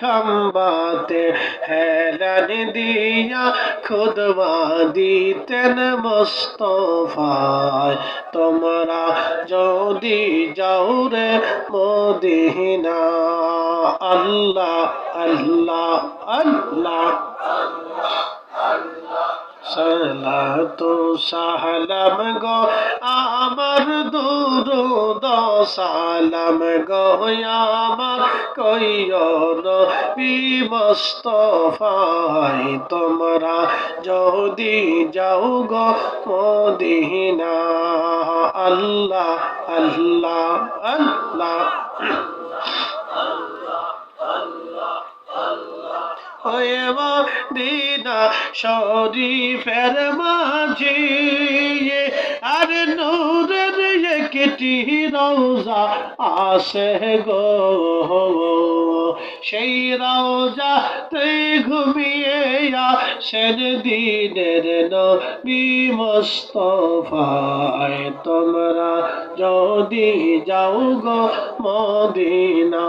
খম্বাতে হেলান দিয়া খুদবা দিতেন মোস্তফায়। তোমরা যদি যাও রে মদিনা আল্লাহ আল্লাহ আল্লাহ। সালাতু সালাম গো, আমার দুরুদ সালাম গো, আমার কইও নবী মুস্তফাই, তোমরা যদি যাও গো মদিনা, আল্লাহ আল্লাহ আল্লাহ। শরীফের মাঝে, আর নূরের একটি রওজা আসে গো। সেই রওজাতে ঘুমিয়ে আসেন দিনের নবী মুস্তফায়। তোমরা যদি যাও গো মদিনা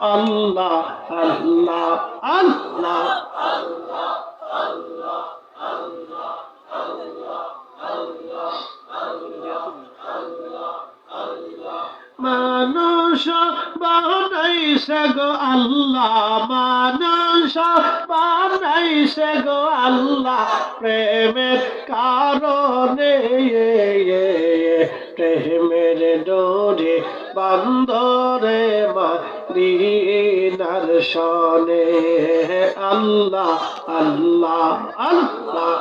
আল্লাহ আল্লাহ আল্লাহ। বানাইছে গো আল্লাহ, মানুষ বানাইছে গো আল্লাহ। প্রেমের কারণে, প্রেমের ডোরে বান্দরে মারিনার সনে। আল্লাহ আল্লাহ আল্লাহ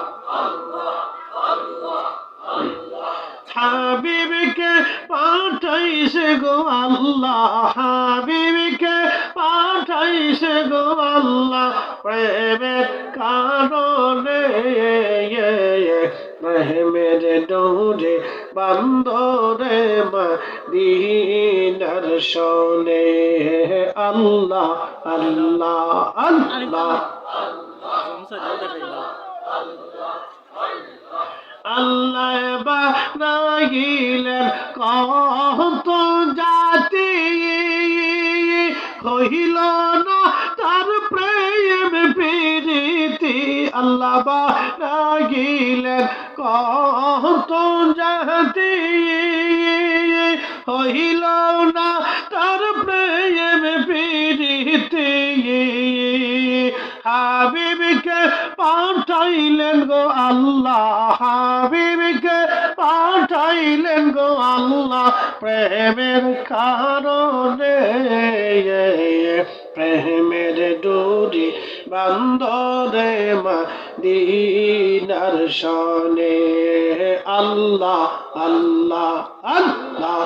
হাবিবকে পাঠাইছে গো আল্লাহ হাবিবকে পাঠাইছে গো আল্লাহ। প্রেমের কারণে প্রেমের ডোরে বান্দরে মদিনার শোনে। আল্লাহ আল্লাহ আল্লাহ। আল্লাহ বানাইলেন কত হইল না তার প্রেম প্রীতি আল্লাহ বানাইলেন কত জাতি হইল না তার আল্লাহ প্রেমের কারণে, প্রেমের ডুরি বান্দরে মা দিনার সনে আল্লাহ আল্লাহ আল্লাহ।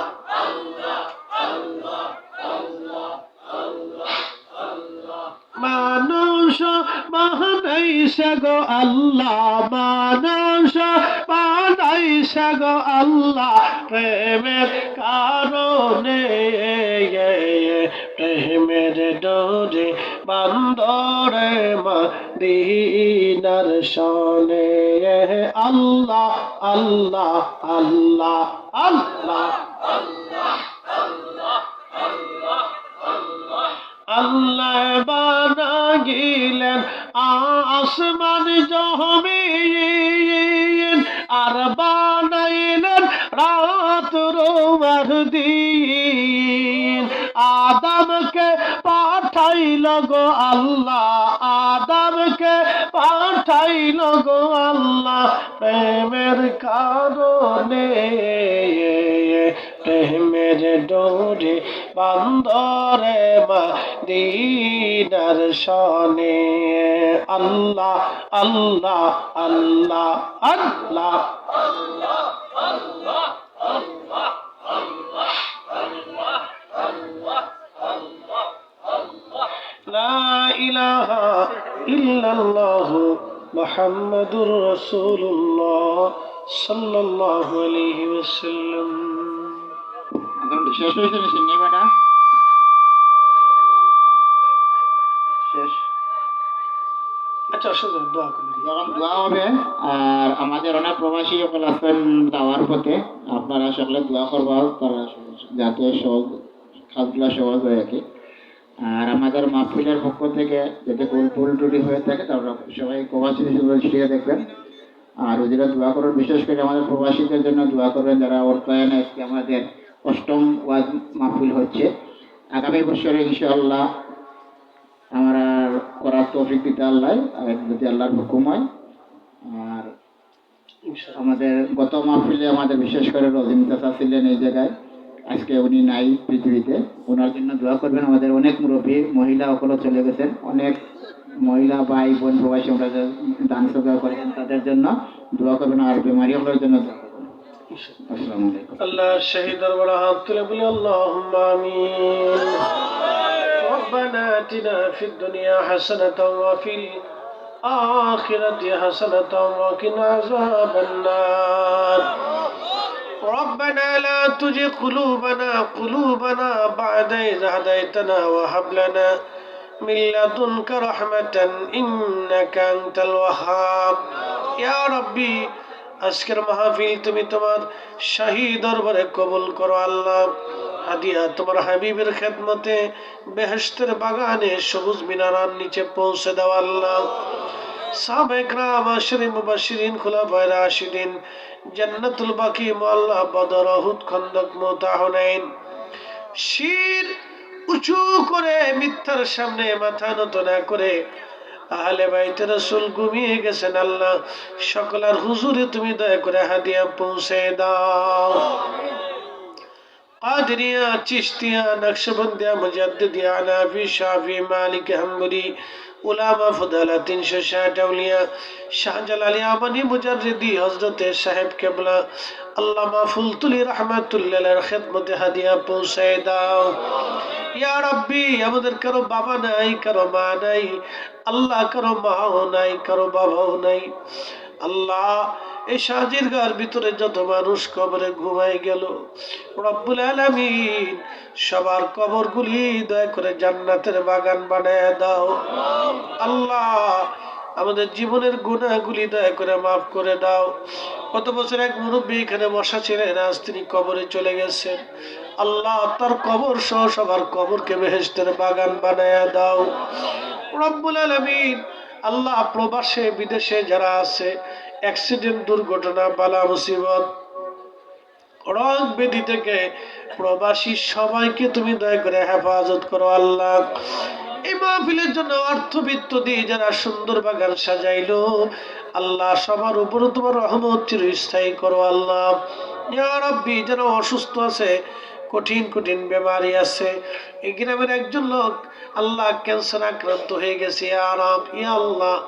মানুষ বানাইছে গো আল্লাহ, মানুষ বানাইছে গো আল্লাহ, প্রেমের কারণে, প্রেমের ডোরে বান্দরে মদিনার সনে আল্লাহ আল্লাহ আল্লাহ আল্লাহ আল্লাহ বানা গিলেন আসমান জহমিন আর বানাইলেন রাত রোমার দিন। আদমকে পাঠাইল গো আল্লাহ, আদমকে পাঠাইল গো আল্লাহ, প্রেমের কারণে ডোরে বান্দরে মদিনার সনে আল্লাহ আল্লাহ আল্লাহ আল্লাহ لا إله إلا الله محمد رسول الله صلى الله عليه وسلم এখন শেষ হয়েছে মেশিন শেষ। আচ্ছা অসুবিধা দোয়া করি যখন দোয়া হবে। আর আমাদের অনেক প্রবাসী সকল আছেন দাওয়ার পথে আপনারা সকলে দোয়া করবা তারা যাতে সহজ কাজগুলো সহজ হয় আর কি। আর আমাদের মাহফিলের পক্ষ থেকে ভুল টুটি হয়ে থাকে তাহলে সবাই প্রবাসী হিসেবে দেখবেন। আর ওদের দোয়া করুন। বিশেষ করে আমাদের প্রবাসীদের জন্য দোয়া করবেন যারা অর্থায়নে আজকে আমাদের অষ্টম ওয়াজ মাহফিল হচ্ছে আগামী বছরে ইনশাআল্লাহ আমরা করার তৌফিক দিতে আল্লাহ যদি আল্লাহর হুকুম হয়। আর আমাদের গত মাহফিলে আমাদের বিশেষ করে রজিম চাচা ছিলেন এই জায়গায়। আজকে উনি নাই পৃথিবীতে। ওনার জন্য দোয়া করবেন, আমাদের অনেক মুরব্বী মহিলা সকলও চলে গেছেন। অনেক মহিলা ভাই বোন প্রবাসী আমরা দান সদা করেছেন তাদের জন্য দোয়া করবেন, আর বেমারি হলের জন্য দোয়া করবেন ইনশাআল্লাহ। আসসালামু আলাইকুম আল্লাহ শহীদ দরবার হাত তুলে বলি اللهم آمين ربنا آتنا في الدنيا حسنة وفي الآخرة حسنة وقنا عذاب النار ربنا لا تجي قلوبنا قلوبنا بعد إذ هديتنا وهب لنا من لدنك رحمة إنك أنت الوهاب يا ربي আজকের মাহফিল তুমি তোমার শাহী দরবারে কবুল করো আল্লাহ। হাদিয়া তোমার হাবিবের খেদমতে বেহেশতের বাগানে সবুজ মিনারার নিচে পৌঁছে দাও আল্লাহ। উঁচু করে মিথ্যার সামনে মাথা নত না করে আহলে বাইতে রসুল ঘুমিয়ে গেছেন আল্লাহ সকলার হুজুরে তুমি দয়া করে হাদিয়া পৌঁছে দাও قادرية چشتية نقشبندية مجددية عنافي شافي مالك حنبلي উলামা ফদালাতিন শেষাট আউলিয়া শাহজালালি আমানি মুজাররিদি হজরতে সাহেব কেবলা আল্লামা ফুলতুলি রহমাতুল্লাহ খেদমতে হাদিয়া পৌঁছায় দাও। ইয়া আমাদের কারও বাবা নাই, কারও মা নাই, আল্লাহ কারও মাও নাই, কারও বাবাও নাই। আল্লাহ এই সাজির গার ভিতরে যত মানুষ কবরে ঘুমাই গেল। রব্বুল আলামিন সবার কবরগুলি দয়া করে জান্নাতের বাগান বানায় দাও। আল্লাহ, আমাদের জীবনের গুণাগুলি দয়া করে মাফ করে দাও। কত বছর এক মুরব্বী এখানে বসা ছিলেন, আজ তিনি কবরে চলে গেছেন। আল্লাহ তার কবর সহ সবার কবরকে বেহেস্তের বাগান বানায় দাও। রব্বুল আলামিন, আল্লাহ প্রবাসে, বিদেশে যারা আছে অ্যাক্সিডেন্ট দুর্ঘটনা, বালা মুসিবত রং বেদি থেকে প্রবাসী সবাইকে তুমি দয়া করে হেফাজত করো আল্লাহ। এই মাহফিলের জন্য অর্থবিত্ত দিয়ে যারা সুন্দর বাগান সাজাইলো, আল্লাহ সবার উপর তোমার রহমত চিরস্থায়ী করো আল্লাহ। রাব্বি যারা অসুস্থ আছে, কঠিন কঠিন বেমারি আছে। এই গ্রামের একজন লোক আল্লাহ ক্যান্সার আক্রান্ত হয়ে গেছে আরাম ইয়া আল্লাহ,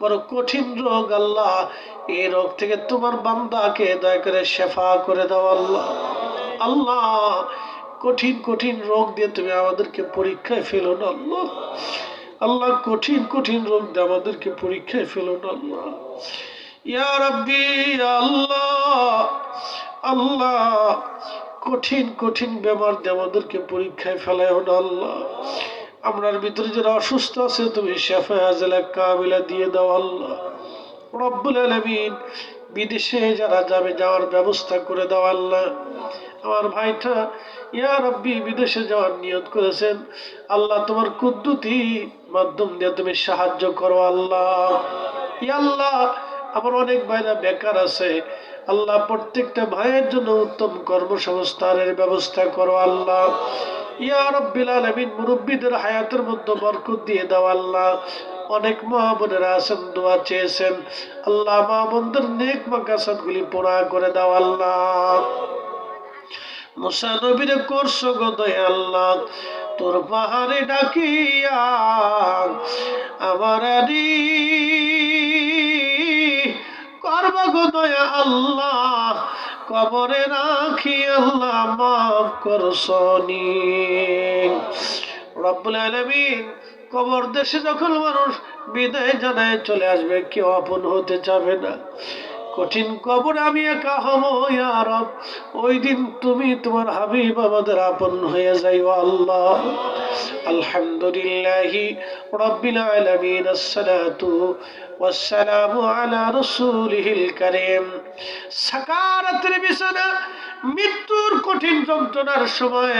বড় কঠিন রোগ, আল্লাহ, এই রোগ থেকে তোমার বান্দাকে দয়া করে শেফা করে দাও, আল্লাহ। আল্লাহ, কঠিন কঠিন রোগ দিয়ে তুমি আমাদেরকে পরীক্ষায় ফেলো না, আল্লাহ। আল্লাহ, কঠিন কঠিন রোগ দিয়ে আমাদেরকে পরীক্ষায় ফেলো না, আল্লাহ। ইয়া রাব্বি আল্লাহ আল্লাহ, কঠিন কঠিন বেমার দিয়ে আমাদেরকে পরীক্ষায় ফেলায় না, আল্লাহ। আমরার ভিতরে যারা অসুস্থ আছে, তুমি হাজেলা কাবিলা দিয়ে দাও আল্লাহ। রব্বুল আলমিন বিদেশে যারা যাবে, যাওয়ার ব্যবস্থা করে দাও আল্লাহ। আমার ভাইটা, ইয়া রব্বি, বিদেশে যাওয়ার নিয়ত করেছেন। আল্লাহ তোমার কুদ্দুতি মাধ্যম দিয়ে তুমি সাহায্য করো আল্লাহ। ইয়া আল্লাহ, আমার অনেক ভাইরা বেকার আছে। আল্লাহ প্রত্যেকটা ভাইয়ের জন্য উত্তম কর্মসংস্থানের ব্যবস্থা করো আল্লাহ। মুরব্বীদের হায়াতের মধ্যে বরকত দিয়ে দাও, আল্লাহ। অনেক মা বোনেরা আছেন, দোয়া চেয়েছেন। আল্লাহ মা নেক মাকাসাদ গুলি পোড়া করে দাও, আল্লাহ। মুসা নবীরে করছ গো দয়া আল্লাহ, তোর পাহাড়ে ডাকিয়া আমার আদি করব গো দয়া আল্লাহ। কবরে রাখি আল্লাহ মাফ করছনি রব্বুল আলামিন কবর দেশে যখন মানুষ বিদায় জানায় চলে আসবে, কেউ আপন হতে চাবে না। কঠিন কবর আমি একা হব আর ওই দিন তুমি তোমার হাবিব আমাদের আপন হয়ে যাইও আল্লাহ আলহামদুলিল্লাহ রব্বিল আলামিন আসসালাতু والسلام على رسوله الكريم সাকারাতের বিছানা মৃত্যুর কঠিন যন্ত্রণার সময়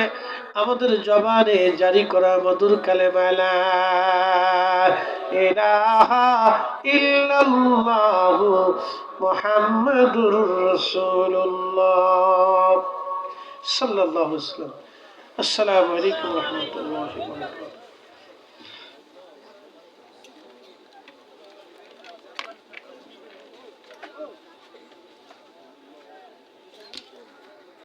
আমাদের জবানে জারি করা মধুর কালে মালা ইলাহা সাল্লাল্লাহু আসসালামু আলাইকুম